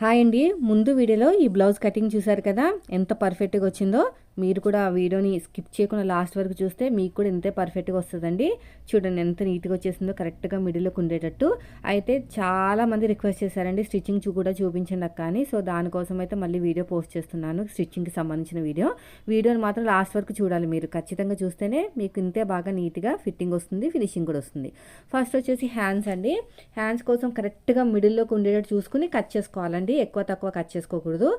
Hi అండి. ముందు వీడియోలో ఈ బ్లౌజ్ కటింగ్ చూసారు కదా? ఎంత పర్ఫెక్ట్గా వచ్చిందో? మీరు కూడా ఆ వీడియోని స్కిప్ చేయకుండా లాస్ట్ వరకు చూస్తే మీకు కూడా ఇంతే పర్ఫెక్ట్గా వస్తుందండి. చూడండి ఎంత నీట్గా వచ్చేసిందో కరెక్ట్గా మిడిల్లోకి ఉండేటట్టు. అయితే చాలా మంది రిక్వెస్ట్ చేశారండి స్టిచ్చింగ్ చూ కూడా చూపించండి అక్క అని. సో దానికోసం అయితే మళ్ళీ వీడియో పోస్ట్ చేస్తున్నాను స్టిచ్చింగ్కి సంబంధించిన వీడియో. వీడియోని మాత్రం లాస్ట్ వరకు చూడాలి మీరు. ఖచ్చితంగా చూస్తేనే మీకు ఇంతే బాగా నీట్గా ఫిట్టింగ్ వస్తుంది ఫినిషింగ్ కూడా వస్తుంది. ఫస్ట్ వచ్చేసి హ్యాండ్స్ అండి. హ్యాండ్స్ కోసం కరెక్ట్గా మిడిల్లోకి ఉండేటట్టు చూసుకుని కట్ చేసుకోవాలండి. ఎక్కువ తక్కువ కట్ చేసుకోకూడదు.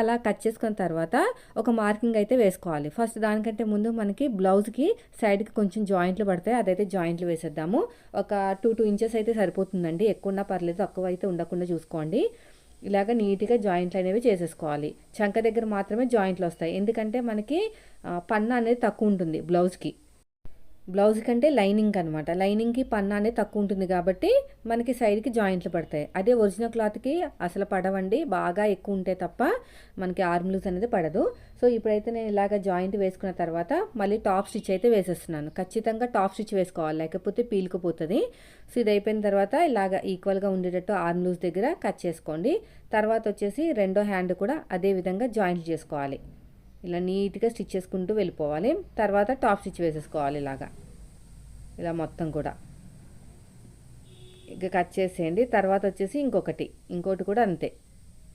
అలా కట్ చేసుకున్న తర్వాత ఒక మార్కింగ్ అయితే వేసుకోవాలి. ఫస్ట్ దానికంటే ముందు మనకి బ్లౌజ్కి సైడ్కి కొంచెం జాయింట్లు పడతాయి. అదైతే జాయింట్లు వేసేద్దాము. ఒక టూ టూ ఇంచెస్ అయితే సరిపోతుందండి. ఎక్కువ ఉన్నా పర్లేదు తక్కువ అయితే ఉండకుండా చూసుకోండి. ఇలాగ నీట్గా జాయింట్లు అనేవి చేసేసుకోవాలి. చంక దగ్గర మాత్రమే జాయింట్లు వస్తాయి. ఎందుకంటే మనకి పన్న అనేది తక్కువ ఉంటుంది బ్లౌజ్కి బ్లౌజ్ కంటే లైనింగ్ అనమాట లైనింగ్కి పన్ను అనేది తక్కువ ఉంటుంది కాబట్టి మనకి సైడ్కి జాయింట్లు పడతాయి. అదే ఒరిజినల్ క్లాత్కి అసలు పడవండి బాగా ఎక్కువ ఉంటే తప్ప మనకి ఆర్మ్ లూజ్ అనేది పడదు. సో ఇప్పుడైతే నేను ఇలాగ జాయింట్ వేసుకున్న తర్వాత మళ్ళీ టాప్ స్టిచ్ అయితే వేసేస్తున్నాను. ఖచ్చితంగా టాప్ స్టిచ్ వేసుకోవాలి లేకపోతే పీలుకుపోతుంది. సో ఇది అయిపోయిన తర్వాత ఇలాగ ఈక్వల్గా ఉండేటట్టు ఆర్మ్ లూజ్ దగ్గర కట్ చేసుకోండి. తర్వాత వచ్చేసి రెండో హ్యాండ్ కూడా అదే విధంగా జాయింట్ చేసుకోవాలి. ఇలా నీట్గా స్టిచ్ చేసుకుంటూ వెళ్ళిపోవాలి. తర్వాత టాప్ స్టిచ్ వేసేసుకోవాలి ఇలాగా. ఇలా మొత్తం కూడా. ఇక కట్ చేసేయండి. తర్వాత వచ్చేసి ఇంకొకటి. ఇంకోటి కూడా అంతే.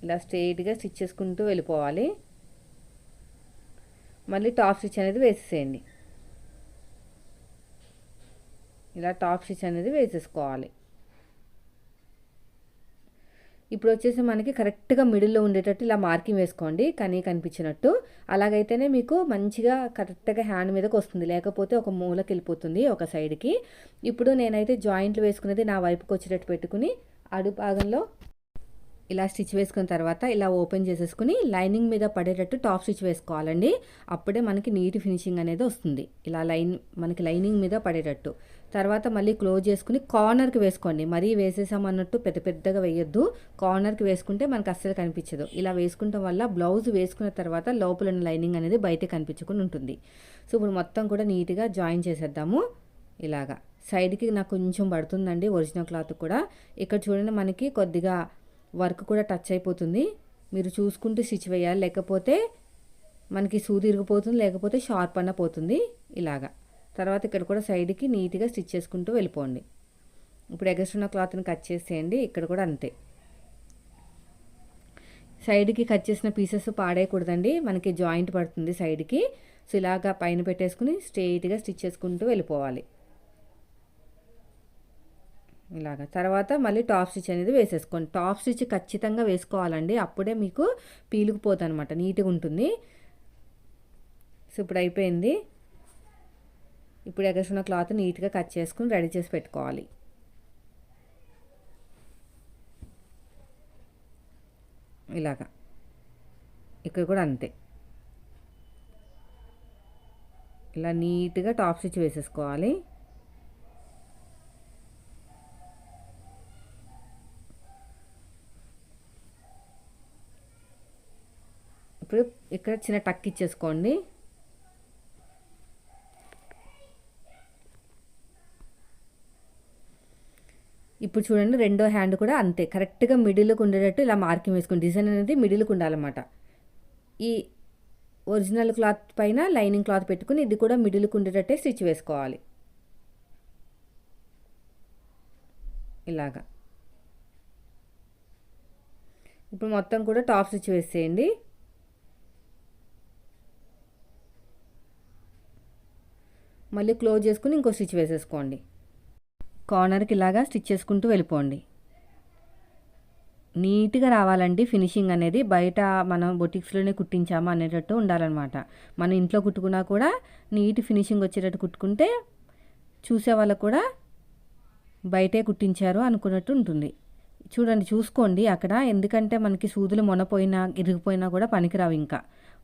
ఇలా స్ట్రెయిట్గా స్టిచ్ చేసుకుంటూ వెళ్ళిపోవాలి. మళ్ళీ టాప్ స్టిచ్ అనేది వేసేసేయండి. ఇలా టాప్ స్టిచ్ అనేది వేసేసుకోవాలి. ఇప్పుడు వచ్చేసి మనకి కరెక్ట్గా మిడిల్లో ఉండేటట్టు ఇలా మార్కింగ్ వేసుకోండి కనీ కనిపించినట్టు. అలాగైతేనే మీకు మంచిగా కరెక్ట్గా హ్యాండ్ మీదకి వస్తుంది. లేకపోతే ఒక మూలకి వెళ్ళిపోతుంది ఒక సైడ్కి. ఇప్పుడు నేనైతే జాయింట్లు వేసుకునేది నా వైపుకి వచ్చేటట్టు పెట్టుకుని అడుగు భాగంలో ఇలా స్టిచ్ వేసుకున్న తర్వాత ఇలా ఓపెన్ చేసేసుకుని లైనింగ్ మీద పడేటట్టు టాప్ స్టిచ్ వేసుకోవాలండి. అప్పుడే మనకి నీట్ ఫినిషింగ్ అనేది వస్తుంది. ఇలా లైన్ మనకి లైనింగ్ మీద పడేటట్టు. తర్వాత మళ్ళీ క్లోజ్ చేసుకుని కార్నర్కి వేసుకోండి. మరీ వేసేసామన్నట్టు పెద్ద పెద్దగా వేయొద్దు. కార్నర్కి వేసుకుంటే మనకు అస్సలు కనిపించదు. ఇలా వేసుకుంటాం వల్ల బ్లౌజ్ వేసుకున్న తర్వాత లోపల ఉన్న లైనింగ్ అనేది బయట కనిపించుకుని ఉంటుంది. సో ఇప్పుడు మొత్తం కూడా నీట్గా జాయిన్ చేసేద్దాము. ఇలాగా. సైడ్కి నాకు కొంచెం పడుతుందండి ఒరిజినల్ క్లాత్ కూడా. ఇక్కడ చూడండి మనకి కొద్దిగా వర్క్ కూడా టచ్ అయిపోతుంది. మీరు చూసుకుంటూ స్టిచ్ వేయాలి. లేకపోతే మనకి సూది ఇరిగిపోతుంది. లేకపోతే షార్ప్ అన్న పోతుంది. ఇలాగా. తర్వాత ఇక్కడ కూడా సైడ్కి నీట్గా స్టిచ్ చేసుకుంటూ వెళ్ళిపోండి. ఇప్పుడు ఎగస్ట్రున్న క్లాత్ని కట్ చేసేయండి ఇక్కడ కూడా అంతే. సైడ్కి కట్ చేసిన పీసెస్ పాడేయకూడదండి మనకి జాయింట్ పడుతుంది సైడ్కి. సో ఇలాగా పైన పెట్టేసుకుని స్ట్రెయిట్గా స్టిచ్ చేసుకుంటూ వెళ్ళిపోవాలి. ఇలాగ. తర్వాత మళ్ళీ టాప్ స్టిచ్ అనేది వేసేసుకోండి. టాప్ స్టిచ్ ఖచ్చితంగా వేసుకోవాలండి అప్పుడే మీకు పీలుకుపోతుంది అనమాట నీట్గా ఉంటుంది. సో ఇప్పుడు అయిపోయింది. ఇప్పుడు ఎగసున్న క్లాత్ నీట్గా కట్ చేసుకుని రెడీ చేసి పెట్టుకోవాలి. ఇలాగా. ఇక్కడ కూడా అంతే. ఇలా నీట్గా టాప్ స్టిచ్ వేసేసుకోవాలి. ఇప్పుడు ఇక్కడ చిన్న టక్ ఇచ్చేసుకోండి. ఇప్పుడు చూడండి రెండో హ్యాండ్ కూడా అంతే. కరెక్ట్గా మిడిల్కి ఉండేటట్టు ఇలా మార్కింగ్ వేసుకోండి. డిజైన్ అనేది మిడిల్కి ఉండాలన్నమాట. ఈ ఒరిజినల్ క్లాత్ పైన లైనింగ్ క్లాత్ పెట్టుకుని ఇది కూడా మిడిల్కి ఉండేటట్టే స్టిచ్ వేసుకోవాలి. ఇలాగా. ఇప్పుడు మొత్తం కూడా టాప్ స్టిచ్ వేసేయండి. మళ్ళీ క్లోజ్ చేసుకుని ఇంకో స్టిచ్ వేసేసుకోండి. కార్నర్కి ఇలాగా స్టిచ్ చేసుకుంటూ వెళ్ళిపోండి. నీట్గా రావాలండి ఫినిషింగ్ అనేది. బయట మనం బొటిక్స్లోనే కుట్టించాము అనేటట్టు ఉండాలన్నమాట. మన ఇంట్లో కుట్టుకున్నా కూడా నీట్ ఫినిషింగ్ వచ్చేటట్టు కుట్టుకుంటే చూసే వాళ్ళకు కూడా బయటే కుట్టించారు అనుకున్నట్టు ఉంటుంది. చూడండి చూసుకోండి అక్కడ. ఎందుకంటే మనకి సూదులు మొనపోయినా ఇరిగిపోయినా కూడా పనికిరావు ఇంకా.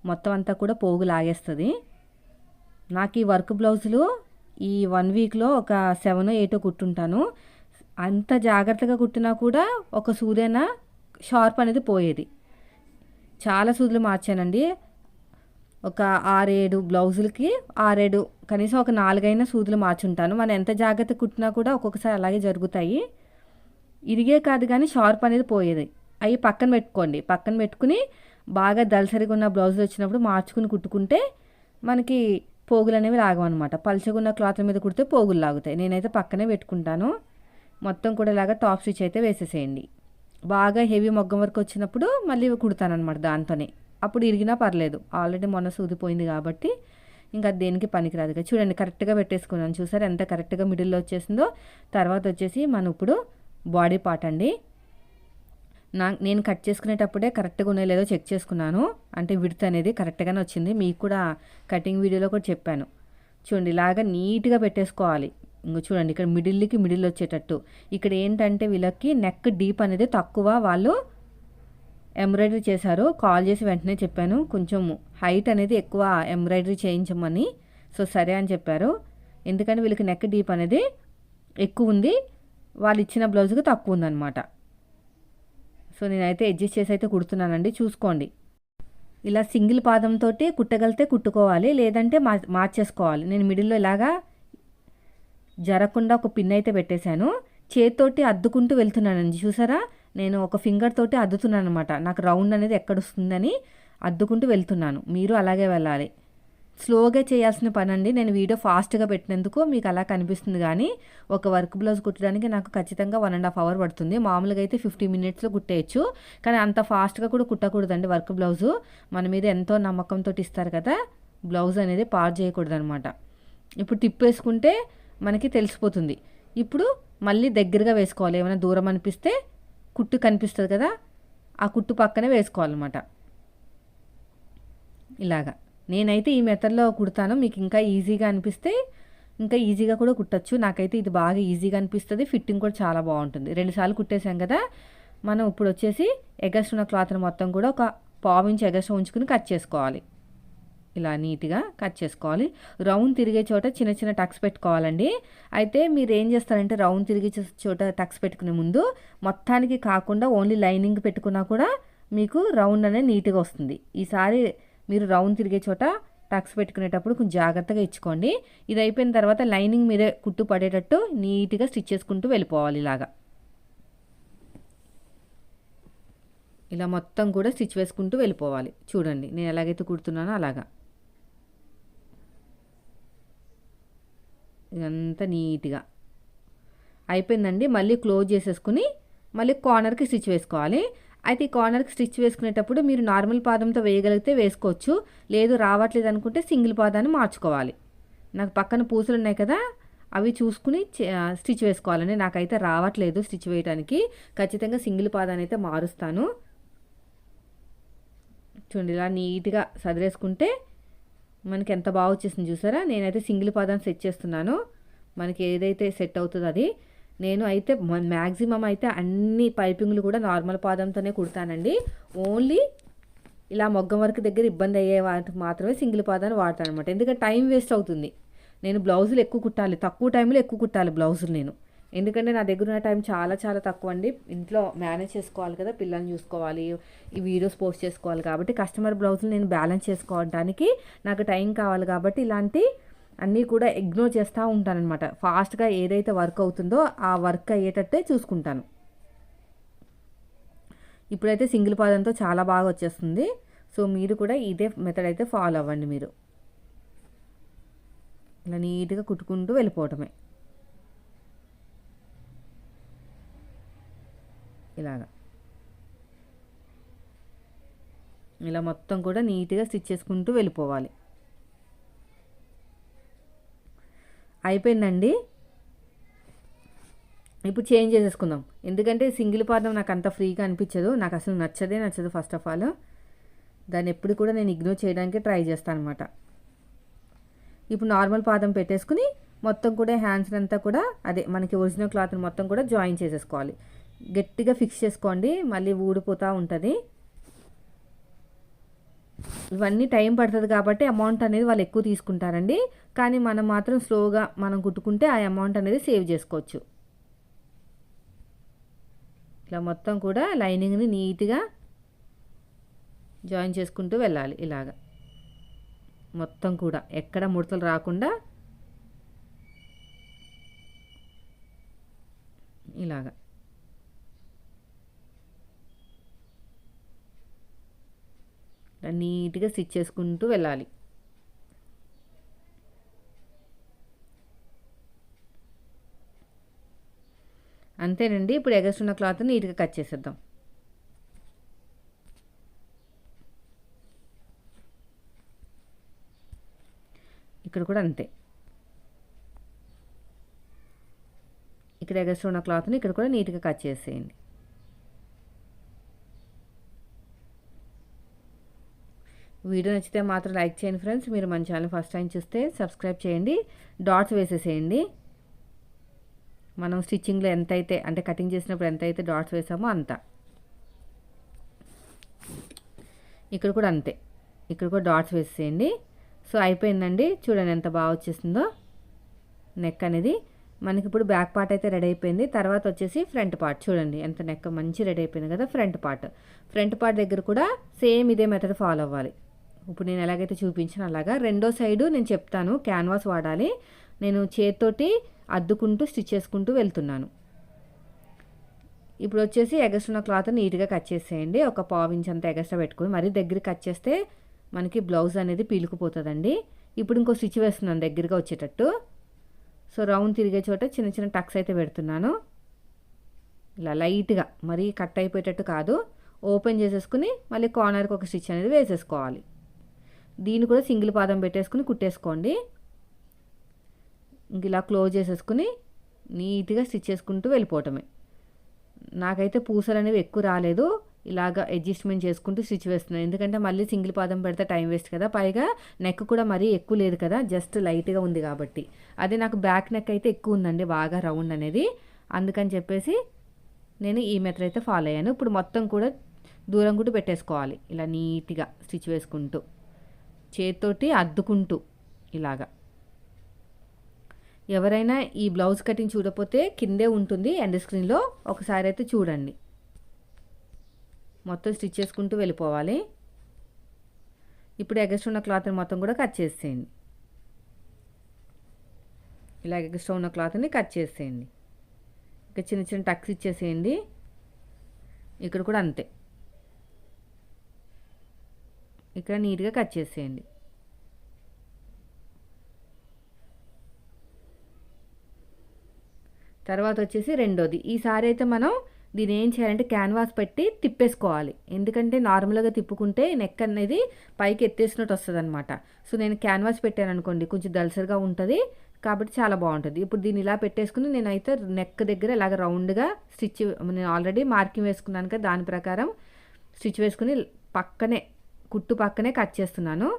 మొత్తం అంతా కూడా పోగు లాగేస్తుంది నాకు ఈ వర్క్ బ్లౌజులు ఈ వన్ వీక్లో ఒక సెవెన్ ఎయిట్ కుట్టుంటాను. అంత జాగ్రత్తగా కుట్టినా కూడా ఒక సూదైనా షార్ప్ అనేది పోయేది. చాలా సూదులు మార్చానండి. ఒక ఆరేడు బ్లౌజులకి ఆరేడు కనీసం ఒక నాలుగైనా సూదులు మార్చుంటాను. మనం ఎంత జాగ్రత్త కుట్టినా కూడా ఒక్కొక్కసారి అలాగే జరుగుతాయి. ఇరిగే కాదు కానీ షార్ప్ అనేది పోయేది. అవి పక్కన పెట్టుకోండి. పక్కన పెట్టుకుని బాగా దళసరిగా ఉన్న బ్లౌజులు వచ్చినప్పుడు మార్చుకుని కుట్టుకుంటే మనకి పోగులు అనేవి లాగమన్నమాట పలుచగున్న క్లాత్ల మీద కుడితే పోగులు లాగుతాయి. నేనైతే పక్కనే పెట్టుకుంటాను. మొత్తం కూడా ఇలాగా టాప్ స్టిచ్ అయితే వేసేసేయండి. బాగా హెవీ మొగ్గం వరకు వచ్చినప్పుడు మళ్ళీ కుడతానమాట దాంతోనే. అప్పుడు ఇరిగినా పర్లేదు. ఆల్రెడీ మొన్న సూదిపోయింది కాబట్టి ఇంకా దేనికి పనికిరాదు కదా చూడండి కరెక్ట్గా పెట్టేసుకున్నాను. చూసారు ఎంత కరెక్ట్గా మిడిల్లో వచ్చేసిందో? తర్వాత వచ్చేసి మనం ఇప్పుడు బాడీ పార్ట్ అండి. నా నేను కట్ చేసుకునేటప్పుడే కరెక్ట్గా ఉన్నాయో లేదో చెక్ చేసుకున్నాను. అంటే విడత అనేది కరెక్ట్గానే వచ్చింది. మీకు కూడా కటింగ్ వీడియోలో కూడా చెప్పాను. చూడండి ఇలాగా నీట్గా పెట్టేసుకోవాలి. ఇంకో చూడండి ఇక్కడ మిడిల్కి మిడిల్ వచ్చేటట్టు. ఇక్కడ ఏంటంటే వీళ్ళకి నెక్ డీప్ అనేది తక్కువ వాళ్ళు ఎంబ్రాయిడరీ చేశారు. కాల్ చేసి వెంటనే చెప్పాను కొంచెం హైట్ అనేది ఎక్కువ ఎంబ్రాయిడరీ చేయించమని. సో సరే అని చెప్పారు. ఎందుకంటే వీళ్ళకి నెక్ డీప్ అనేది ఎక్కువ ఉంది. వాళ్ళు ఇచ్చిన బ్లౌజ్కి తక్కువ ఉందన్నమాట. సో నేనైతే అడ్జస్ట్ చేసి అయితే కుడుతున్నానండి. చూసుకోండి. ఇలా సింగిల్ పాదంతో కుట్టగలితే కుట్టుకోవాలి లేదంటే మా మార్చేసుకోవాలి. నేను మిడిల్లో ఇలాగా జరగకుండా ఒక పిన్ అయితే పెట్టేశాను. చేతితోటి అద్దుకుంటూ వెళ్తున్నానండి. చూసారా? నేను ఒక ఫింగర్ తోటి అద్దుతున్నాను అనమాట నాకు రౌండ్ అనేది ఎక్కడ వస్తుందని అద్దుకుంటూ వెళ్తున్నాను. మీరు అలాగే వెళ్ళాలి. స్లోగా చేయాల్సిన పని అండి నేను వీడియో ఫాస్ట్గా పెట్టినందుకు మీకు అలా కనిపిస్తుంది కానీ ఒక వర్క్ బ్లౌజ్ కుట్టడానికి నాకు ఖచ్చితంగా వన్ అండ్ హాఫ్ అవర్ పడుతుంది. మామూలుగా అయితే ఫిఫ్టీ మినిట్స్లో కుట్టేయచ్చు. కానీ అంత ఫాస్ట్గా కూడా కుట్టకూడదండి వర్క్ బ్లౌజు. మన మీద ఎంతో నమ్మకంతో ఇస్తారు కదా బ్లౌజ్ అనేది పాడు చేయకూడదనమాట. ఇప్పుడు టిప్ వేసుకుంటే మనకి తెలిసిపోతుంది. ఇప్పుడు మళ్ళీ దగ్గరగా వేసుకోవాలి. ఏమైనా దూరం అనిపిస్తే కుట్టు కనిపిస్తుంది కదా ఆ కుట్టు పక్కనే వేసుకోవాలన్నమాట. ఇలాగా. నేనైతే ఈ మెథడ్లో కుడతాను. మీకు ఇంకా ఈజీగా అనిపిస్తే ఇంకా ఈజీగా కూడా కుట్టచ్చు. నాకైతే ఇది బాగా ఈజీగా అనిపిస్తుంది. ఫిట్టింగ్ కూడా చాలా బాగుంటుంది. రెండుసార్లు కుట్టేశాం కదా మనం ఇప్పుడు వచ్చేసి ఎగస్ట్ ఉన్న క్లాత్ని మొత్తం కూడా ఒక పావు ఇంచ్ ఎగస్ట్ ఉంచుకుని కట్ చేసుకోవాలి. ఇలా నీట్గా కట్ చేసుకోవాలి. రౌండ్ తిరిగే చోట చిన్న చిన్న టక్స్ పెట్టుకోవాలండి. అయితే మీరు ఏం చేస్తారంటే రౌండ్ తిరిగే చోట టక్స్ పెట్టుకునే ముందు మొత్తానికి కాకుండా ఓన్లీ లైనింగ్ పెట్టుకున్నా కూడా మీకు రౌండ్ అనేది నీట్గా వస్తుంది. ఈసారి మీరు రౌండ్ తిరిగే చోట టక్స్ పెట్టుకునేటప్పుడు కొంచెం జాగ్రత్తగా ఇచ్చుకోండి. ఇది అయిపోయిన తర్వాత లైనింగ్ మీదే కుట్టు పడేటట్టు నీట్గా స్టిచ్ చేసుకుంటూ వెళ్ళిపోవాలి ఇలాగా. ఇలా మొత్తం కూడా స్టిచ్ వేసుకుంటూ వెళ్ళిపోవాలి. చూడండి నేను ఎలాగైతే కుడుతున్నానో అలాగా. ఇదంతా నీట్గా. అయిపోయిందండి. మళ్ళీ క్లోజ్ చేసేసుకుని మళ్ళీ కార్నర్కి స్టిచ్ వేసుకోవాలి. అయితే ఈ కార్నర్కి స్టిచ్ వేసుకునేటప్పుడు మీరు నార్మల్ పాదంతో వేయగలిగితే వేసుకోవచ్చు. లేదు రావట్లేదు అనుకుంటే సింగిల్ పాదాన్ని మార్చుకోవాలి. నాకు పక్కన పూసలు ఉన్నాయి కదా అవి చూసుకుని స్టిచ్ వేసుకోవాలండి నాకైతే రావట్లేదు స్టిచ్ వేయడానికి ఖచ్చితంగా సింగిల్ పాదాన్ని అయితే మారుస్తాను. చూడండి ఇలా నీట్గా సదిరేసుకుంటే మనకి ఎంత బాగా వచ్చేసింది చూసారా? నేనైతే సింగిల్ పాదాన్ని సెట్ చేస్తున్నాను. మనకి ఏదైతే సెట్ అవుతుందో అది. నేను అయితే మ్యాక్సిమం అయితే అన్ని పైపింగ్లు కూడా నార్మల్ పాదంతోనే కుడతానండి. ఓన్లీ ఇలా మొగ్గం వరకు దగ్గర ఇబ్బంది అయ్యే వాటికి మాత్రమే సింగిల్ పాదాన్ని వాడతాను అనమాట ఎందుకంటే టైం వేస్ట్ అవుతుంది. నేను బ్లౌజులు ఎక్కువ కుట్టాలి. తక్కువ టైంలో ఎక్కువ కుట్టాలి బ్లౌజులు నేను. ఎందుకంటే నా దగ్గర ఉన్న టైం చాలా చాలా తక్కువ అండి. ఇంట్లో మేనేజ్ చేసుకోవాలి కదా పిల్లల్ని చూసుకోవాలి ఈ వీడియోస్ పోస్ట్ చేసుకోవాలి కాబట్టి కస్టమర్ బ్లౌజులు నేను బ్యాలెన్స్ చేసుకోవడానికి నాకు టైం కావాలి కాబట్టి ఇలాంటి అన్నీ కూడా ఇగ్నోర్ చేస్తూ ఉంటానన్నమాట. ఫాస్ట్గా ఏదైతే వర్క్ అవుతుందో ఆ వర్క్ అయ్యేటట్టే చూసుకుంటాను. ఇప్పుడైతే సింగిల్ పాదంతో చాలా బాగా వచ్చేస్తుంది. సో మీరు కూడా ఇదే మెథడ్ అయితే ఫాలో అవ్వండి మీరు. ఇలా నీట్గా కుట్టుకుంటూ వెళ్ళిపోవటమే. ఇలాగా. ఇలా మొత్తం కూడా నీట్గా స్టిచ్ చేసుకుంటూ వెళ్ళిపోవాలి. అయిపోయిందండి. ఇప్పుడు చేంజ్ చేసేసుకుందాం. ఎందుకంటే సింగిల్ పాదం నాకు అంత ఫ్రీగా అనిపించదు. నాకు అసలు నచ్చదే నచ్చదు ఫస్ట్ ఆఫ్ ఆల్. దాన్ని ఎప్పుడు కూడా నేను ఇగ్నోర్ చేయడానికి ట్రై చేస్తాను అనమాట ఇప్పుడు నార్మల్ పాదం పెట్టేసుకుని మొత్తం కూడా హ్యాండ్స్ అంతా కూడా అదే మనకి ఒరిజినల్ క్లాత్ మొత్తం కూడా జాయిన్ చేసేసుకోవాలి. గట్టిగా ఫిక్స్ చేసుకోండి. మళ్ళీ ఊడిపోతూ ఉంటుంది. ఇవన్నీ టైం పడుతుంది కాబట్టి అమౌంట్ అనేది వాళ్ళు ఎక్కువ తీసుకుంటారండి. కానీ మనం మాత్రం స్లోగా మనం కుట్టుకుంటే ఆ అమౌంట్ అనేది సేవ్ చేసుకోవచ్చు. ఇలా మొత్తం కూడా లైనింగ్ని నీట్గా జాయిన్ చేసుకుంటూ వెళ్ళాలి ఇలాగా. మొత్తం కూడా ఎక్కడ ముడతలు రాకుండా ఇలాగా. ఇలా నీట్గా స్టిచ్ చేసుకుంటూ వెళ్ళాలి. అంతేనండి ఇప్పుడు ఎగస్టున్న క్లాత్ నీట్గా కట్ చేసేద్దాం. ఇక్కడ కూడా అంతే. ఇక్కడ ఎగస్ట్రా ఉన్న క్లాత్ని ఇక్కడ కూడా నీట్గా కట్ చేసేయండి. వీడియో నచ్చితే మాత్రం లైక్ చేయండి ఫ్రెండ్స్. మీరు మన ఛానల్ ఫస్ట్ టైం చూస్తే సబ్స్క్రైబ్ చేయండి. డాట్స్ వేసేసేయండి. మనం స్టిచ్చింగ్లో ఎంత అయితే అంటే కటింగ్ చేసినప్పుడు ఎంతైతే డాట్స్ వేసామో అంత. ఇక్కడ కూడా అంతే. ఇక్కడ కూడా డాట్స్ వేసేయండి సో అయిపోయిందండి. చూడండి ఎంత బాగా వచ్చేసిందో నెక్ అనేది. మనకి ఇప్పుడు బ్యాక్ పార్ట్ అయితే రెడీ అయిపోయింది. తర్వాత వచ్చేసి ఫ్రంట్ పార్ట్. చూడండి ఎంత నెక్ మంచి రెడీ అయిపోయింది కదా ఫ్రంట్ పార్ట్. ఫ్రంట్ పార్ట్ దగ్గర కూడా సేమ్ ఇదే మెథడ్ ఫాలో అవ్వాలి. ఇప్పుడు నేను ఎలాగైతే చూపించిన అలాగా. రెండో సైడు నేను చెప్తాను క్యాన్వాస్ వాడాలి. నేను చేతితోటి అద్దుకుంటూ స్టిచ్ చేసుకుంటూ వెళ్తున్నాను. ఇప్పుడు వచ్చేసి ఎగస్ట్రున్న క్లాత్ నీట్గా కట్ చేసేయండి. ఒక పావు అంత ఎగస్ట్రా పెట్టుకుని మరీ దగ్గర కట్ చేస్తే మనకి బ్లౌజ్ అనేది పీలుకుపోతుందండి. ఇప్పుడు ఇంకో స్టిచ్ వేస్తున్నాను దగ్గరగా వచ్చేటట్టు. సో రౌండ్ తిరిగే చోట చిన్న చిన్న టక్స్ అయితే పెడుతున్నాను. ఇలా లైట్గా మరీ కట్ అయిపోయేటట్టు కాదు. ఓపెన్ చేసేసుకుని మళ్ళీ కార్నర్కి ఒక స్టిచ్ అనేది వేసేసుకోవాలి. దీన్ని కూడా సింగిల్ పాదం పెట్టేసుకుని కుట్టేసుకోండి. ఇంక ఇలా క్లోజ్ చేసేసుకుని నీట్గా స్టిచ్ చేసుకుంటూ వెళ్ళిపోవటమే. నాకైతే పూసలు అనేవి ఎక్కువ రాలేదు. ఇలాగ అడ్జస్ట్మెంట్ చేసుకుంటూ స్టిచ్ వేస్తున్నాను. ఎందుకంటే మళ్ళీ సింగిల్ పాదం పెడితే టైం వేస్ట్ కదా. పైగా నెక్ కూడా మరీ ఎక్కువ లేదు కదా. జస్ట్ లైట్గా ఉంది కాబట్టి. అదే నాకు బ్యాక్ నెక్ అయితే ఎక్కువ ఉందండి. బాగా రౌండ్ అనేది. అందుకని చెప్పేసి నేను ఈ మెథడ్ అయితే ఫాలో అయ్యాను. ఇప్పుడు మొత్తం కూడా దూరం కూడా పెట్టేసుకోవాలి. ఇలా నీట్గా స్టిచ్ వేసుకుంటూ. చేతితోటి అద్దుకుంటూ ఇలాగా. ఎవరైనా ఈ బ్లౌజ్ కటింగ్ చూడకపోతే కిందే ఉంటుంది ఎండ్ స్క్రీన్లో ఒకసారి అయితే చూడండి. మొత్తం స్టిచ్ చేసుకుంటూ వెళ్ళిపోవాలి. ఇప్పుడు ఎగస్ట్ ఉన్న క్లాత్ని మొత్తం కూడా కట్ చేసేయండి. ఇలా ఎగస్ట్ ఉన్న క్లాత్ని కట్ చేసేయండి. ఇక చిన్న చిన్న టక్స్ ఇచ్చేసేయండి. ఇక్కడ కూడా అంతే. ఇక్కడ నీట్గా కట్ చేసేయండి. తర్వాత వచ్చేసి రెండోది. ఈసారి అయితే మనం దీని ఏం చేయాలంటే క్యాన్వాస్ పెట్టి తిప్పేసుకోవాలి. ఎందుకంటే నార్మల్గా తిప్పుకుంటే నెక్ అనేది పైకి ఎత్తేసినట్టు వస్తుంది అనమాట సో నేను క్యాన్వాస్ పెట్టాను అనుకోండి కొంచెం దలసరిగా ఉంటుంది. కాబట్టి చాలా బాగుంటుంది. ఇప్పుడు దీన్ని ఇలా పెట్టేసుకుని నేనైతే నెక్ దగ్గర ఇలాగ రౌండ్గా స్టిచ్ నేను ఆల్రెడీ మార్కింగ్ వేసుకున్నాను కదా దాని ప్రకారం స్టిచ్ వేసుకుని పక్కనే కుట్టు పక్కనే కట్ చేస్తున్నాను.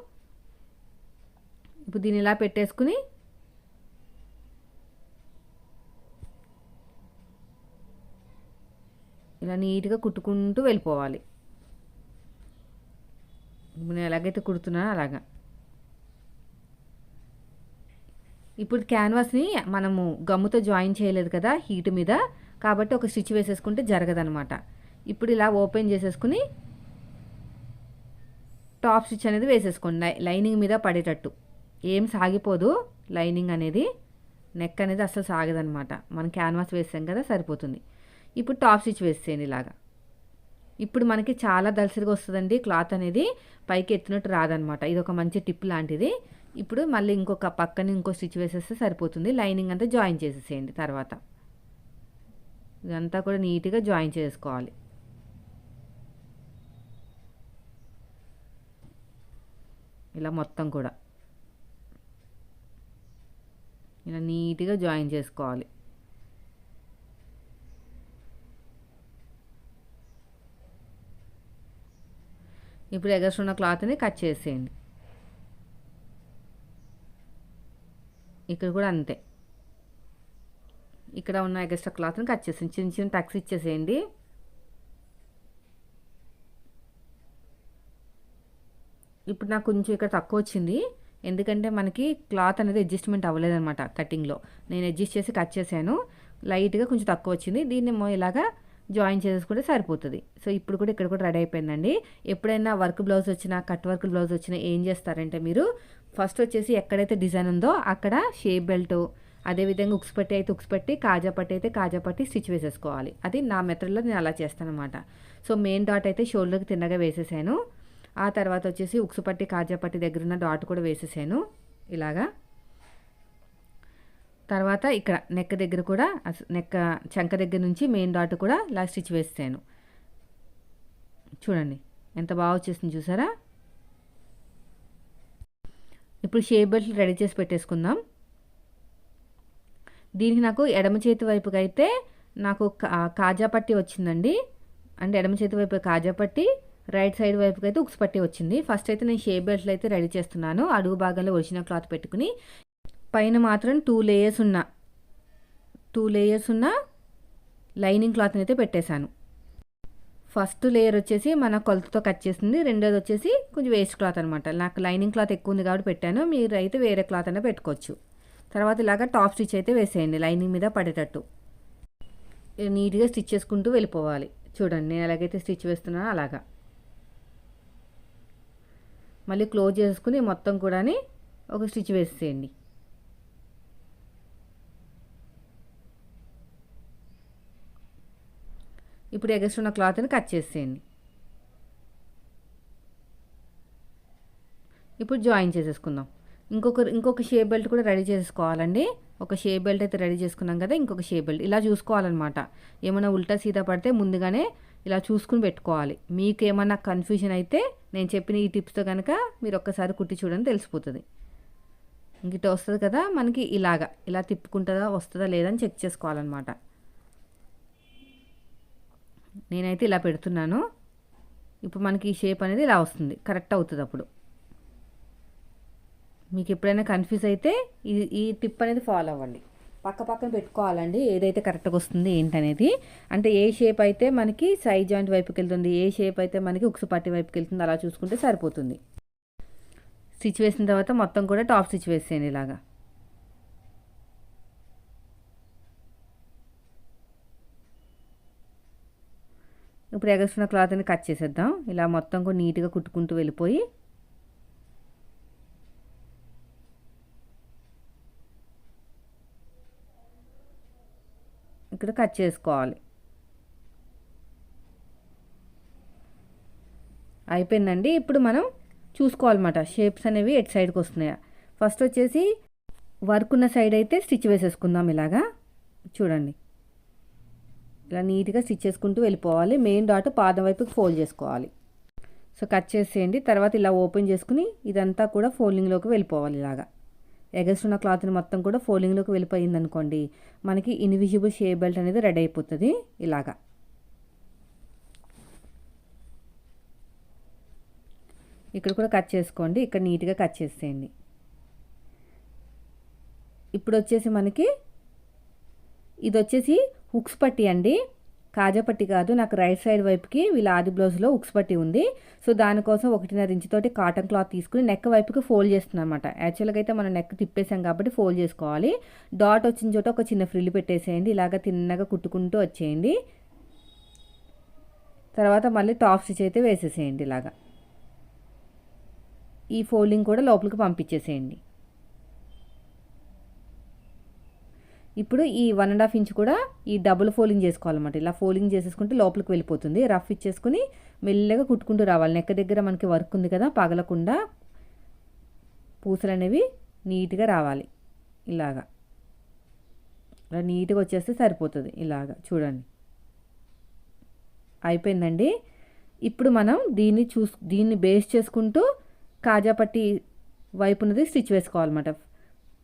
ఇప్పుడు దీన్ని ఇలా పెట్టేసుకుని ఇలా నీట్గా కుట్టుకుంటూ వెళ్ళిపోవాలి. నేను ఎలాగైతే కుడుతున్నానో అలాగా. ఇప్పుడు క్యాన్వాస్ని మనము గమ్ముతో జాయిన్ చేయలేదు కదా హీట్ మీద కాబట్టి ఒక స్టిచ్ వేసేసుకుంటే జరగదనమాట ఇప్పుడు ఇలా ఓపెన్ చేసేసుకుని టాప్ స్టిచ్ అనేది వేసేసుకోండి. లైనింగ్ మీద పడేటట్టు. ఏం సాగిపోదు. లైనింగ్ అనేది నెక్ అనేది అసలు సాగదనమాట మనం క్యాన్వాస్ వేసాం కదా సరిపోతుంది. ఇప్పుడు టాప్ స్టిచ్ వేసేయండి ఇలాగా. ఇప్పుడు మనకి చాలా దలసరిగా వస్తుందండి. క్లాత్ అనేది పైకి ఎత్తినట్టు రాదనమాట ఇది ఒక మంచి టిప్ లాంటిది. ఇప్పుడు మళ్ళీ ఇంకొక పక్కన ఇంకో స్టిచ్ వేసేస్తే సరిపోతుంది. లైనింగ్ అంతా జాయిన్ చేసేసేయండి తర్వాత. ఇదంతా కూడా నీట్గా జాయిన్ చేసుకోవాలి. ఇలా మొత్తం కూడా. ఇలా నీట్గా జాయిన్ చేసుకోవాలి. ఇప్పుడు ఎగస్ట్ ఉన్న క్లాత్ని కట్ చేసేయండి. ఇక్కడ కూడా అంతే. ఇక్కడ ఉన్న ఎగస్ట్రా క్లాత్ని కట్ చేసేయండి. చిన్న చిన్న టక్స్ ఇచ్చేసేయండి. ఇప్పుడు నాకు కొంచెం ఇక్కడ తక్కువ వచ్చింది ఎందుకంటే మనకి క్లాత్ అనేది అడ్జస్ట్మెంట్ అవ్వలేదన్నమాట కటింగ్లో. నేను అడ్జస్ట్ చేసి కట్ చేశాను. లైట్గా కొంచెం తక్కువ వచ్చింది దీన్ని ఇలాగా జాయిన్ చేసుకుంటే సరిపోతుంది. సో ఇప్పుడు కూడా ఇక్కడ కూడా రెడీ అయిపోయిందండి. ఎప్పుడైనా వర్క్ బ్లౌజ్ వచ్చినా కట్ వర్క్ బ్లౌజ్ వచ్చినా ఏం చేస్తారంటే మీరు ఫస్ట్ వచ్చేసి ఎక్కడైతే డిజైన్ ఉందో అక్కడ షేప్ బెల్ట్ అదేవిధంగా ఉక్స్ పట్టి అయితే ఉక్స్ పట్టి కాజా పట్టి అయితే కాజా పట్టి స్టిచ్ వేసేసుకోవాలి. అది నా మెథడ్లో నేను అలా చేస్తాను అనమాట సో మెయిన్ డాట్ అయితే షోల్డర్కి తిన్నగా వేసేసాను. ఆ తర్వాత వచ్చేసి ఉక్సుపట్టి కాజాపట్టి దగ్గర ఉన్న డాట్ కూడా వేసేసాను. ఇలాగా. తర్వాత ఇక్కడ నెక్ దగ్గర కూడా నెక్క చంక దగ్గర నుంచి మెయిన్ డాట్ కూడా ఇలా స్టిచ్ వేసాను చూడండి ఎంత బాగా వచ్చేసింది చూసారా? ఇప్పుడు షేప్ బెల్ట్ రెడీ చేసి పెట్టేసుకుందాం. దీనికి నాకు ఎడమ చేతి వైపుకైతే నాకు కాజా పట్టి వచ్చిందండి. అంటే ఎడమ చేతి వైపు కాజా పట్టి రైట్ సైడ్ వైపుకి అయితే ఉక్స్ పట్టి వచ్చింది. ఫస్ట్ అయితే నేను షేప్ బెల్ట్లు అయితే రెడీ చేస్తున్నాను. అడుగు భాగంలో ఒరిజినల్ క్లాత్ పెట్టుకుని పైన మాత్రం టూ లేయర్స్ ఉన్న టూ లేయర్స్ ఉన్న లైనింగ్ క్లాత్ని అయితే పెట్టేశాను. ఫస్ట్ లేయర్ వచ్చేసి మన కొలతతో కట్ చేసింది. రెండోది వచ్చేసి కొంచెం వేస్ట్ క్లాత్ అనమాట నాకు లైనింగ్ క్లాత్ ఎక్కువ ఉంది కాబట్టి పెట్టాను. మీరు అయితే వేరే క్లాత్ అయినా పెట్టుకోవచ్చు. తర్వాత ఇలాగ టాప్ స్టిచ్ అయితే వేసేయండి. లైనింగ్ మీద పడేటట్టు. నీట్గా స్టిచ్ చేసుకుంటూ వెళ్ళిపోవాలి. చూడండి నేను ఎలాగైతే స్టిచ్ వేస్తున్నానో అలాగా. మళ్ళీ క్లోజ్ చేసుకుని మొత్తం కూడా ఒక స్టిచ్ వేసేయండి. ఇప్పుడు ఎగస్ట్ ఉన్న క్లాత్ని కట్ చేసేయండి. ఇప్పుడు జాయిన్ చేసేసుకుందాం. ఇంకొక ఇంకొక షేప్ బెల్ట్ కూడా రెడీ చేసుకోవాలండి. ఒక షేప్ బెల్ట్ అయితే రెడీ చేసుకున్నాం కదా ఇంకొక షేప్ బెల్ట్. ఇలా చూసుకోవాలన్నమాట. ఏమైనా ఉల్టా సీదా పడితే ముందుగానే ఇలా చూసుకుని పెట్టుకోవాలి. మీకు ఏమన్నా కన్ఫ్యూజన్ అయితే నేను చెప్పిన ఈ టిప్స్తో కనుక మీరు ఒక్కసారి కుట్టి చూడని తెలిసిపోతుంది. ఇంక వస్తుంది కదా మనకి ఇలాగా. ఇలా తిప్పుకుంటుందా వస్తుందా లేదని చెక్ చేసుకోవాలన్నమాట. నేనైతే ఇలా పెడుతున్నాను. ఇప్పుడు మనకి ఈ షేప్ అనేది ఇలా వస్తుంది. కరెక్ట్ అవుతుంది అప్పుడు. మీకు ఎప్పుడైనా కన్ఫ్యూజ్ అయితే ఈ ఈ టిప్ అనేది ఫాలో అవ్వండి. పక్క పక్కన పెట్టుకోవాలండి. ఏదైతే కరెక్ట్గా వస్తుంది ఏంటనేది. అంటే ఏ షేప్ అయితే మనకి సైడ్ జాయింట్ వైపుకి వెళ్తుంది ఏ షేప్ అయితే మనకి ఉక్సు పట్టి వైపుకి వెళ్తుంది అలా చూసుకుంటే సరిపోతుంది. స్టిచ్ వేసిన తర్వాత మొత్తం కూడా టాప్ స్టిచ్ వేసేయండి ఇలాగా. ఇప్పుడు ఎగస్తున్న క్లాత్ని కట్ చేసేద్దాం. ఇలా మొత్తం కూడా నీట్గా కుట్టుకుంటూ వెళ్ళిపోయి ఇక్కడ కట్ చేసుకోవాలి. అయిపోయిందండి. ఇప్పుడు మనం చూసుకోవాలన్నమాట. షేప్స్ అనేవి ఎట్ సైడ్కి వస్తున్నాయా? ఫస్ట్ వచ్చేసి వర్క్ ఉన్న సైడ్ అయితే స్టిచ్ వేసేసుకుందాం ఇలాగా. చూడండి. ఇలా నీట్గా స్టిచ్ చేసుకుంటూ వెళ్ళిపోవాలి. మెయిన్ డాట్ పాదం వైపుకి ఫోల్డ్ చేసుకోవాలి. సో కట్ చేసేయండి. తర్వాత ఇలా ఓపెన్ చేసుకుని ఇదంతా కూడా ఫోల్డింగ్లోకి వెళ్ళిపోవాలి ఇలాగా. ఎగస్ట్ ఉన్న క్లాత్ని మొత్తం కూడా ఫోల్డింగ్లోకి వెళ్ళిపోయింది అనుకోండి మనకి ఇన్విజిబుల్ షే బెల్ట్ అనేది రెడీ అయిపోతుంది ఇలాగా. ఇక్కడ కూడా కట్ చేసుకోండి ఇక్కడ నీట్గా కట్ చేసేయండి. ఇప్పుడు వచ్చేసి మనకి ఇది వచ్చేసి హుక్స్ పట్టి అండి. కాజా పట్టి కాదు నాకు రైట్ సైడ్ వైపుకి వీళ్ళ ఆది బ్లౌజ్లో ఉక్స్ పట్టి ఉంది. సో దానికోసం ఒకటిన్నర ఇంచుతోటి కాటన్ క్లాత్ తీసుకుని నెక్ వైపుకి ఫోల్డ్ చేస్తున్నాను అనమాట యాక్చువల్గా అయితే మనం నెక్ తిప్పేసాం కాబట్టి ఫోల్డ్ చేసుకోవాలి. డాట్ వచ్చిన చోట ఒక చిన్న ఫ్రిల్ పెట్టేసేయండి. ఇలాగ తిన్నగా కుట్టుకుంటూ వచ్చేయండి. తర్వాత మళ్ళీ టాప్ స్టిచ్ అయితే వేసేసేయండి ఇలాగా. ఈ ఫోల్డింగ్ కూడా లోపలికి పంపించేసేయండి. ఇప్పుడు ఈ వన్ అండ్ హాఫ్ ఇంచ్ కూడా ఈ డబుల్ ఫోల్డింగ్ చేసుకోవాలన్నమాట. ఇలా ఫోల్డింగ్ చేసేసుకుంటే లోపలికి వెళ్ళిపోతుంది. రఫ్ ఇచ్చేసుకుని మెల్లగా కుట్టుకుంటూ రావాలి. నెక్క దగ్గర మనకి వర్క్ ఉంది కదా పగలకుండా పూసలు అనేవి నీట్గా రావాలి. ఇలాగా. ఇలా నీట్గా వచ్చేస్తే సరిపోతుంది. ఇలాగా. చూడండి. అయిపోయిందండి. ఇప్పుడు మనం దీన్ని చూస్ దీన్ని బేస్ చేసుకుంటూ కాజాపట్టి వైపునది స్టిచ్ వేసుకోవాలన్నమాట.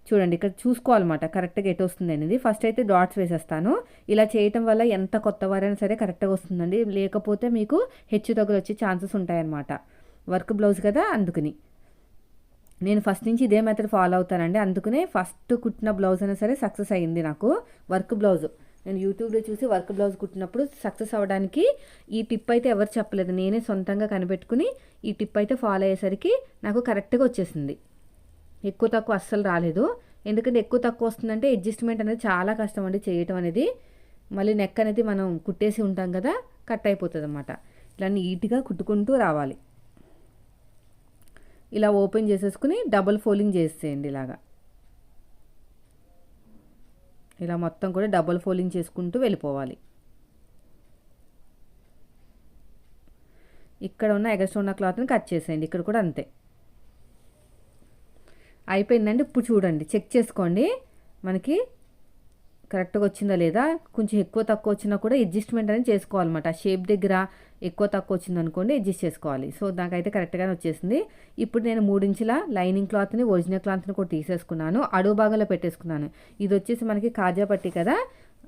చూడండి ఇక్కడ చూసుకోవాలన్నమాట. కరెక్ట్గా ఎటు వస్తుంది అనేది. ఫస్ట్ అయితే డాట్స్ వేసేస్తాను. ఇలా చేయటం వల్ల ఎంత కొత్త వారైనా సరే కరెక్ట్గా వస్తుందండి. లేకపోతే మీకు హెచ్చు తగ్గులు వచ్చే ఛాన్సెస్ ఉంటాయన్నమాట. వర్క్ బ్లౌజ్ కదా అందుకని. నేను ఫస్ట్ నుంచి ఇదే మెథడ్ ఫాలో అవుతానండి. అందుకనే ఫస్ట్ కుట్టిన బ్లౌజ్ అయినా సరే సక్సెస్ అయ్యింది నాకు. Work blouse. నేను యూట్యూబ్లో చూసి వర్క్ బ్లౌజ్ కుట్టినప్పుడు సక్సెస్ అవ్వడానికి ఈ టిప్ అయితే ఎవరు చెప్పలేదు. నేనే సొంతంగా కనిపెట్టుకుని ఈ టిప్ అయితే ఫాలో అయ్యేసరికి నాకు కరెక్ట్గా వచ్చేసింది. ఎక్కువ తక్కువ అస్సలు రాలేదు. ఎందుకంటే ఎక్కువ తక్కువ వస్తుందంటే అడ్జస్ట్మెంట్ అనేది చాలా కష్టం అండి చేయటం అనేది. మళ్ళీ నెక్ అనేది మనం కుట్టేసి ఉంటాం కదా కట్ అయిపోతుంది అనమాట ఇలా నీట్గా కుట్టుకుంటూ రావాలి. ఇలా ఓపెన్ చేసేసుకుని డబుల్ ఫోల్డింగ్ చేసేయండి ఇలాగా. ఇలా మొత్తం కూడా డబుల్ ఫోల్డింగ్ చేసుకుంటూ వెళ్ళిపోవాలి. ఇక్కడ ఉన్న ఎగస్ట్రా ఉన్న క్లాత్ని కట్ చేసేయండి. ఇక్కడ కూడా అంతే. అయిపోయిందండి. ఇప్పుడు చూడండి. చెక్ చేసుకోండి. మనకి కరెక్ట్గా వచ్చిందా లేదా? కొంచెం ఎక్కువ తక్కువ వచ్చినా కూడా అడ్జస్ట్మెంట్ అనేది చేసుకోవాలన్నమాట. ఆ షేప్ దగ్గర ఎక్కువ తక్కువ వచ్చింది అనుకోండి అడ్జస్ట్ చేసుకోవాలి. సో నాకైతే కరెక్ట్గానే వచ్చేసింది. ఇప్పుడు నేను మూడించుల లైనింగ్ క్లాత్ని ఒరిజినల్ క్లాత్ని కూడా తీసేసుకున్నాను. అడుగు భాగంలో పెట్టేసుకున్నాను. ఇది వచ్చేసి మనకి కాజా పట్టి కదా?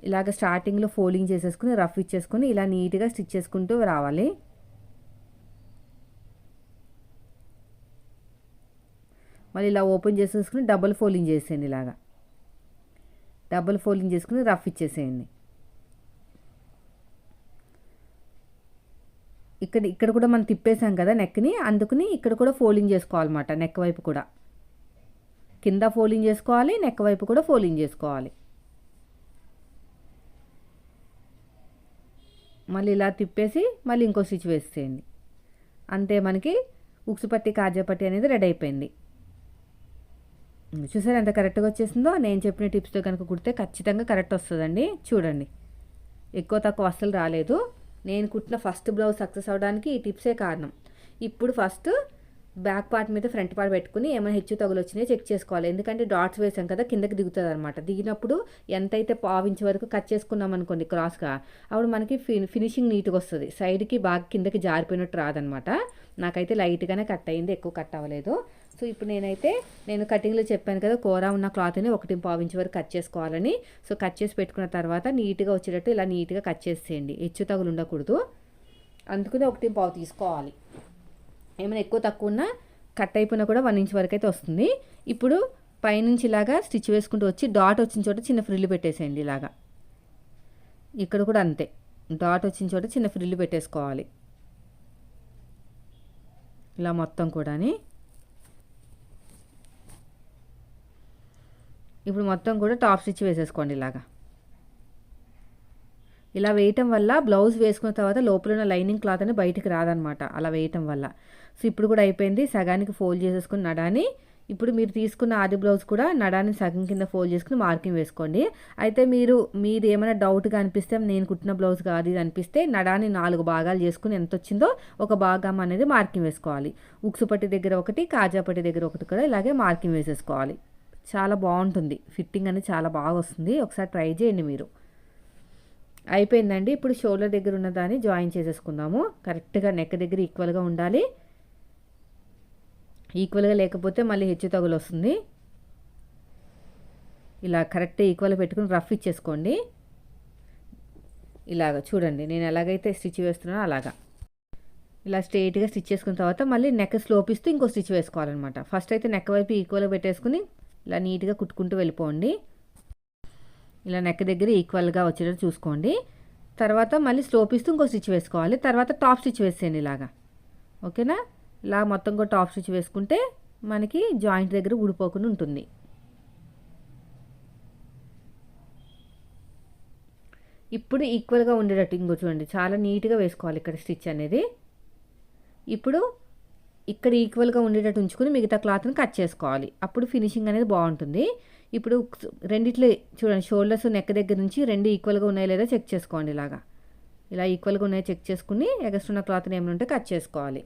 ఇలాగ స్టార్టింగ్లో ఫోల్డింగ్ చేసేసుకుని రఫ్ ఇచ్చేసుకుని ఇలా నీట్గా స్టిచ్ చేసుకుంటూ రావాలి. మళ్ళీ ఇలా ఓపెన్ చేసేసుకుని డబుల్ ఫోల్డింగ్ చేసేయండి ఇలాగా. డబుల్ ఫోల్డింగ్ చేసుకుని రఫ్ ఇచ్చేసేయండి. ఇక్కడ ఇక్కడ కూడా మనం తిప్పేసాం కదా నెక్ని అందుకని ఇక్కడ కూడా ఫోల్డింగ్ చేసుకోవాలన్నమాట నెక్ వైపు కూడా. కింద ఫోల్డింగ్ చేసుకోవాలి నెక్ వైపు కూడా ఫోల్డింగ్ చేసుకోవాలి. మళ్ళీ ఇలా తిప్పేసి మళ్ళీ ఇంకో స్టిచ్ వేసేయండి అంతే మనకి ఉక్సుపట్టి కాజాపట్టి అనేది రెడీ అయిపోయింది. చూసారు ఎంత కరెక్ట్గా వచ్చేసిందో? నేను చెప్పిన టిప్స్తో కనుక కుడితే ఖచ్చితంగా కరెక్ట్ వస్తుందండి. చూడండి. ఎక్కువ తక్కువ అస్సలు రాలేదు. నేను కుట్టిన ఫస్ట్ బ్లౌజ్ సక్సెస్ అవడానికి ఈ టిప్సే కారణం. ఇప్పుడు ఫస్ట్ బ్యాక్ పార్ట్ మీద ఫ్రంట్ పార్ట్ పెట్టుకుని ఏమైనా హెచ్చు తగులు వచ్చినాయో చెక్ చేసుకోవాలి. ఎందుకంటే డాట్స్ వేసాం కదా కిందకి దిగుతుంది అనమాట దిగినప్పుడు ఎంతైతే పావించే వరకు కట్ చేసుకున్నాం అనుకోండి క్రాస్గా అప్పుడు మనకి ఫినిషింగ్ నీట్గా వస్తుంది. సైడ్కి బాగా కిందకి జారిపోయినట్టు రాదనమాట నాకైతే లైట్గానే కట్ అయింది ఎక్కువ కట్ అవ్వలేదు. సో ఇప్పుడు నేనైతే నేను కటింగ్లో చెప్పాను కదా కూర ఉన్న క్లాత్ని ఒకటి పావించి వరకు కట్ చేసుకోవాలని. సో కట్ చేసి పెట్టుకున్న తర్వాత నీట్గా వచ్చేటట్టు ఇలా నీట్గా కట్ చేసేయండి. హెచ్చు తగులు ఉండకూడదు. అందుకునే ఒకటి పావు తీసుకోవాలి. ఏమైనా ఎక్కువ తక్కువ ఉన్నా కట్ అయిపోయినా కూడా వన్ ఇంచ్ వరకు అయితే వస్తుంది. ఇప్పుడు పైనుంచి ఇలాగా స్టిచ్ వేసుకుంటూ వచ్చి డాట్ వచ్చిన చోట చిన్న ఫ్రిల్లు పెట్టేసేయండి ఇలాగా. ఇక్కడ కూడా అంతే. డాట్ వచ్చిన చోట చిన్న ఫ్రిల్లు పెట్టేసుకోవాలి. ఇలా మొత్తం కూడాని. ఇప్పుడు మొత్తం కూడా టాప్ స్టిచ్ వేసేసుకోండి ఇలాగా. ఇలా వేయటం వల్ల బ్లౌజ్ వేసుకున్న తర్వాత లోపల ఉన్న లైనింగ్ క్లాత్ అని బయటికి రాదనమాట. అలా వేయటం వల్ల. సో ఇప్పుడు కూడా అయిపోయింది. సగానికి ఫోల్డ్ చేసేసుకుని నడాని ఇప్పుడు మీరు తీసుకున్న ఆది బ్లౌజ్ కూడా నడాన్ని సగం కింద ఫోల్డ్ చేసుకుని మార్కింగ్ వేసుకోండి. అయితే మీరు మీరు ఏమైనా డౌట్గా అనిపిస్తే నేను కుట్టిన బ్లౌజ్ కాదు ఇది అనిపిస్తే నడాన్ని నాలుగు భాగాలు చేసుకుని ఎంత వచ్చిందో ఒక భాగం అనేది మార్కింగ్ వేసుకోవాలి. ఉక్సుపట్టి దగ్గర ఒకటి కాజాపట్టి దగ్గర ఒకటి కూడా ఇలాగే మార్కింగ్ వేసేసుకోవాలి. చాలా బాగుంటుంది. ఫిట్టింగ్ అనేది చాలా బాగా వస్తుంది. ఒకసారి ట్రై చేయండి మీరు. అయిపోయిందండి. ఇప్పుడు షోల్డర్ దగ్గర ఉన్న దాన్ని జాయిన్ చేసేసుకుందాము. కరెక్ట్గా నెక్ దగ్గర ఈక్వల్గా ఉండాలి. ఈక్వల్గా లేకపోతే మళ్ళీ హెచ్చు తగులు వస్తుంది. ఇలా కరెక్ట్ ఈక్వల్ పెట్టుకుని రఫ్ ఇచ్చేసుకోండి. ఇలాగ చూడండి నేను ఎలాగైతే స్టిచ్ వేస్తున్నానో అలాగా. ఇలా స్ట్రైట్గా స్టిచ్ చేసుకున్న తర్వాత మళ్ళీ నెక్ స్లోప్ ఇస్తూ ఇంకో స్టిచ్ వేసుకోవాలన్నమాట. ఫస్ట్ అయితే నెక్ వైపు ఈక్వల్గా పెట్టేసుకుని ఇలా నీట్గా కుట్టుకుంటూ వెళ్ళిపోండి. ఇలా నెక్ దగ్గర ఈక్వల్గా వచ్చేటట్టు చూసుకోండి. తర్వాత మళ్ళీ స్లోప్ ఇస్తూ ఇంకో స్టిచ్ వేసుకోవాలి. తర్వాత టాప్ స్టిచ్ వేసేయండి ఇలాగా. ఓకేనా? ఇలా మొత్తం కూడా టాప్ స్టిచ్ వేసుకుంటే మనకి జాయింట్ దగ్గర ఊడిపోకుండా ఉంటుంది. ఇప్పుడు ఈక్వల్గా ఉండేటట్టు ఇంకో చూడండి చాలా నీట్గా వేసుకోవాలి ఇక్కడ స్టిచ్ అనేది. ఇప్పుడు ఇక్కడ ఈక్వల్గా ఉండేటట్టు ఉంచుకుని మిగతా క్లాత్ని కట్ చేసుకోవాలి. అప్పుడు ఫినిషింగ్ అనేది బాగుంటుంది. ఇప్పుడు రెండిట్లో చూడండి షోల్డర్స్ నెక్ దగ్గర నుంచి రెండు ఈక్వల్గా ఉన్నాయో లేదో చెక్ చేసుకోండి ఇలాగా. ఇలా ఈక్వల్గా ఉన్నాయో చెక్ చేసుకుని ఎగస్ట్రున్న క్లాత్ని ఏమైనా ఉంటే కట్ చేసుకోవాలి.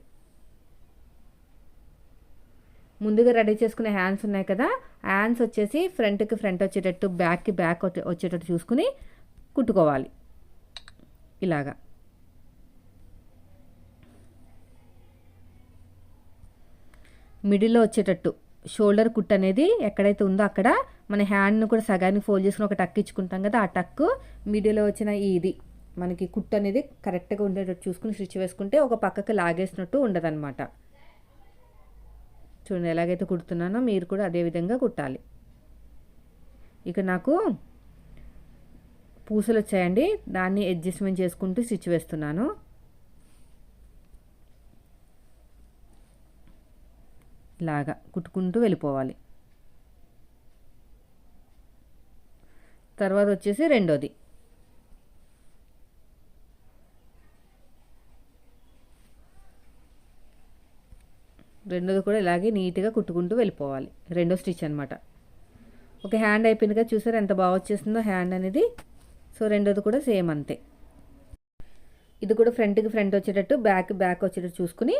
ముందుగా రెడీ చేసుకునే హ్యాండ్స్ ఉన్నాయి కదా హ్యాండ్స్ వచ్చేసి ఫ్రంట్కి ఫ్రంట్ వచ్చేటట్టు బ్యాక్కి బ్యాక్ వచ్చేటట్టు చూసుకుని కుట్టుకోవాలి. ఇలాగా. మిడిల్లో వచ్చేటట్టు. షోల్డర్ కుట్ అనేది ఎక్కడైతే ఉందో అక్కడ మన హ్యాండ్ను కూడా సగానికి ఫోల్డ్ చేసుకుని ఒక టక్ ఇచ్చుకుంటాం కదా ఆ టక్ మిడిల్లో వచ్చిన ఇది. మనకి కుట్ అనేది కరెక్ట్గా ఉండేటట్టు చూసుకుని స్టిచ్ వేసుకుంటే ఒక పక్కకు లాగేసినట్టు ఉండదన్నమాట. చూడండి ఎలాగైతే కుడుతున్నానో మీరు కూడా అదే విధంగా కుట్టాలి. ఇక నాకు పూసలు వచ్చాయండి. దాన్ని అడ్జస్ట్మెంట్ చేసుకుంటూ స్టిచ్ వేస్తున్నాను. లాగా కుట్టుకుంటూ వెళ్ళిపోవాలి. తర్వాత వచ్చేసి రెండోది. రెండోది కూడా ఇలాగే నీట్గా కుట్టుకుంటూ వెళ్ళిపోవాలి. రెండో స్టిచ్ అనమాట ఒక హ్యాండ్ అయిపోయిందిగా చూసారు ఎంత బాగా వచ్చేస్తుందో హ్యాండ్ అనేది. సో రెండోది కూడా సేమ్ అంతే. ఇది కూడా ఫ్రంట్కి ఫ్రంట్ వచ్చేటట్టు బ్యాక్ బ్యాక్ వచ్చేటట్టు చూసుకుని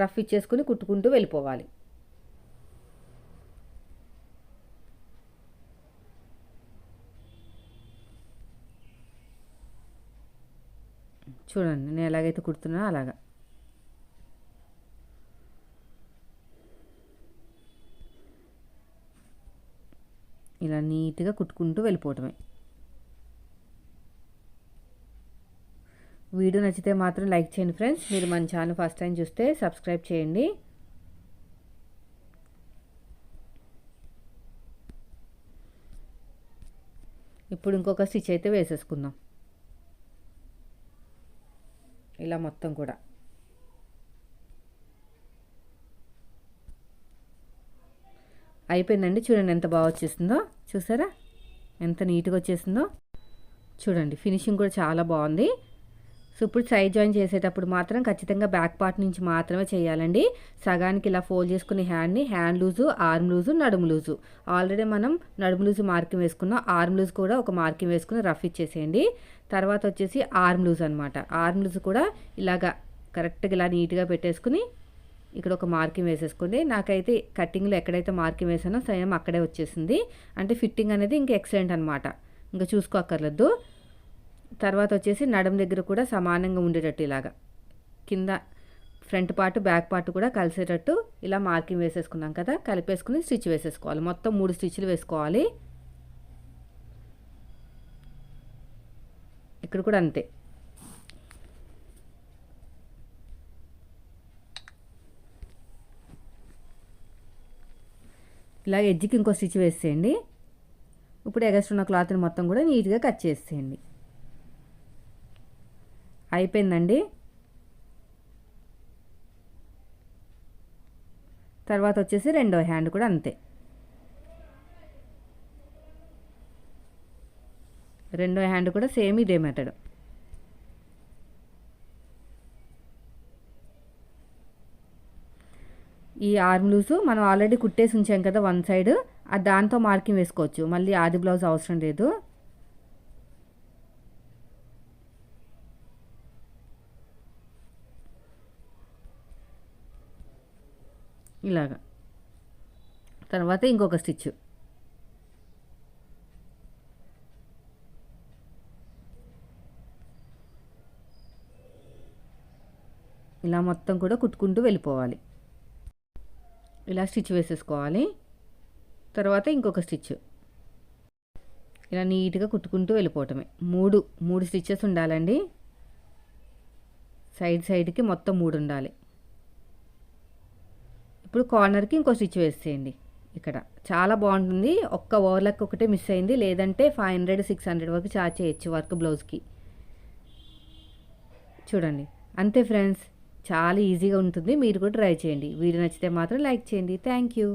రఫ్ ఇచ్చేసుకుని కుట్టుకుంటూ వెళ్ళిపోవాలి. చూడండి నేను ఎలాగైతే కుడుతున్నా అలాగా. ఇలా నీట్గా కుట్టుకుంటూ వెళ్ళిపోవటమే. వీడియో నచ్చితే మాత్రం లైక్ చేయండి ఫ్రెండ్స్. మీరు మన ఛానల్ ఫస్ట్ టైం చూస్తే సబ్స్క్రైబ్ చేయండి. ఇప్పుడు ఇంకొక స్టిచ్ అయితే వేసేసుకుందాం. ఇలా మొత్తం కూడా. అయిపోయిందండి. చూడండి ఎంత బాగా వచ్చేసిందో. చూసారా? ఎంత నీట్గా వచ్చేసిందో. చూడండి ఫినిషింగ్ కూడా చాలా బాగుంది. సో ఇప్పుడు సైడ్ జాయిన్ చేసేటప్పుడు మాత్రం ఖచ్చితంగా బ్యాక్ పార్ట్ నుంచి మాత్రమే చేయాలండి. సగానికి ఇలా ఫోల్డ్ చేసుకునే హ్యాండ్ని హ్యాండ్ లూజు ఆర్మ్ లూజు నడుము లూజు. ఆల్రెడీ మనం నడుము లూజు మార్కింగ్ వేసుకున్నాం. ఆర్మ్ లూజ్ కూడా ఒక మార్కింగ్ వేసుకుని రఫ్ ఇచ్చేసేయండి. తర్వాత వచ్చేసి ఆర్మ్ లూజ్ అనమాట ఆర్మ్ లూజ్ కూడా ఇలాగా కరెక్ట్గా ఇలా నీట్గా పెట్టేసుకుని ఇక్కడ ఒక మార్కింగ్ వేసేసుకోండి. నాకైతే కటింగ్లో ఎక్కడైతే మార్కింగ్ వేసానో సేమ్ అక్కడే వచ్చేసింది. అంటే ఫిట్టింగ్ అనేది ఇంకా ఎక్సలెంట్ అనమాట ఇంకా చూసుకోక్కర్లేదు. తర్వాత వచ్చేసి నడుం దగ్గర కూడా సమానంగా ఉండేటట్టు ఇలాగా. కింద ఫ్రంట్ పార్ట్ బ్యాక్ పార్ట్ కూడా కలిసేటట్టు ఇలా మార్కింగ్ వేసేసుకున్నాం కదా. కలిపేసుకుని స్టిచ్ వేసేసుకోవాలి. మొత్తం మూడు స్టిచ్లు వేసుకోవాలి. ఇక్కడ కూడా అంతే. ఇలా ఎడ్జ్కి ఇంకో స్టిచ్ వేసేయండి. ఇప్పుడు ఎగస్ట్ ఉన్న క్లాత్ని మొత్తం కూడా నీట్గా కట్ చేసేయండి. అయిపోయిందండి. తర్వాత వచ్చేసి రెండో హ్యాండ్ కూడా అంతే. రెండో హ్యాండ్ కూడా సేమ్ ఇదే మెథడ్. ఈ ఆర్మ్ లూజు మనం ఆల్రెడీ కుట్టేసి ఉంచాం కదా వన్ సైడ్. దాంతో మార్కింగ్ వేసుకోవచ్చు. మళ్ళీ ఆది బ్లౌజ్ అవసరం లేదు. ఇలాగా. తర్వాత ఇంకొక స్టిచ్. ఇలా మొత్తం కూడా కుట్టుకుంటూ వెళ్ళిపోవాలి. ఇలా స్టిచ్ వేసేసుకోవాలి. తర్వాత ఇంకొక స్టిచ్. ఇలా నీట్గా కుట్టుకుంటూ వెళ్ళిపోవటమే. మూడు మూడు స్టిచ్చెస్ ఉండాలండి. సైడ్ సైడ్కి మొత్తం మూడు ఉండాలి. ఇప్పుడు కార్నర్కి ఇంకో స్టిచ్ వేసేయండి. ఇక్కడ చాలా బాగుంటుంది. ఒక్క ఓవర్లక్ ఒకటే మిస్ అయింది. లేదంటే ఫైవ్ హండ్రెడ్ సిక్స్ హండ్రెడ్ వరకు చార్జ్ చేయొచ్చు వర్క్ బ్లౌజ్కి. చూడండి. అంతే ఫ్రెండ్స్. చాలా ఈజీగా ఉంటుంది. మీరు కూడా ట్రై చేయండి. వీడియో నచ్చితే మాత్రం లైక్ చేయండి. Thank you.